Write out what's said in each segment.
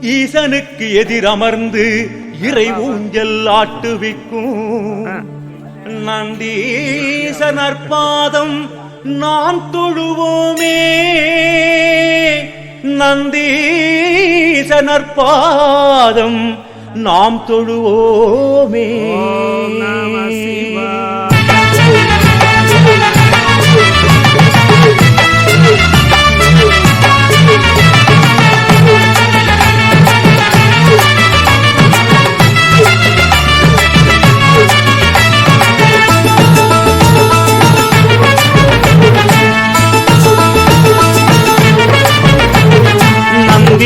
ஈசனுக்கு எதிரமர்ந்து இறை ஊஞ்சல் ஆட்டுவிக்கும். நந்தீசனர் பாதம் நாம் தொழுவோமே. நந்தீசனர் பாதம் நாம் தொழுவோமே.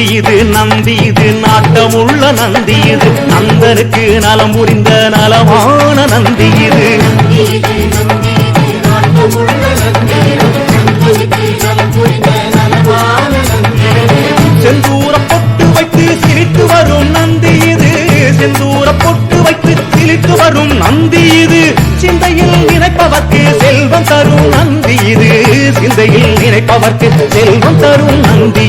நந்தி இது நந்தி இது நாட்டமுள்ள நந்தி இது நந்தனுக்கு நலம் புரிந்த நலமான நந்தி இது செந்தூர பொட்டு வைத்து சிரித்து வரும் நந்தி இது செந்தூர பொட்டு வைத்து சிரித்து வரும் நந்தி இது சிந்தையில் நினைப்பவர்க்கு செல்வம் தரும் நந்தி இது சிந்தையில் நினைப்பவர்க்கு செல்வம் தரும் நந்தி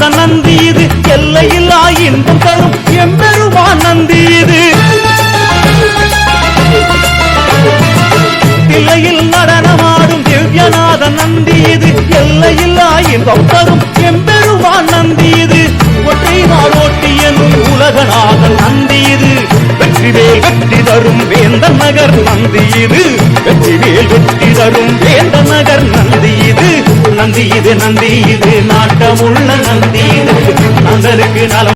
திவ்யநாத நந்தி இது. எல்லையில்லா இன்பம் தரும் எம்பெருமா நந்தி இது. தில்லையில் நடனமாடும் திவ்யநாத நந்தி இது. எல்லையில்லா இன்பம் தரும் எம்பெருமா நந்தி இது. ஒற்றை நாள் ஓட்டி எனும் உலகநாத நந்தி இது. வெற்றிவேல் வெற்றி தரும் வேந்தன் நகர் நந்தி இது. வெற்றிவேல் வெற்றி வரும் வேந்த நகர் நந்தி இது. நந்தி இது நந்தி இது. நாட்டமுள்ள நந்தி இது. நந்தனுக்கு நலம்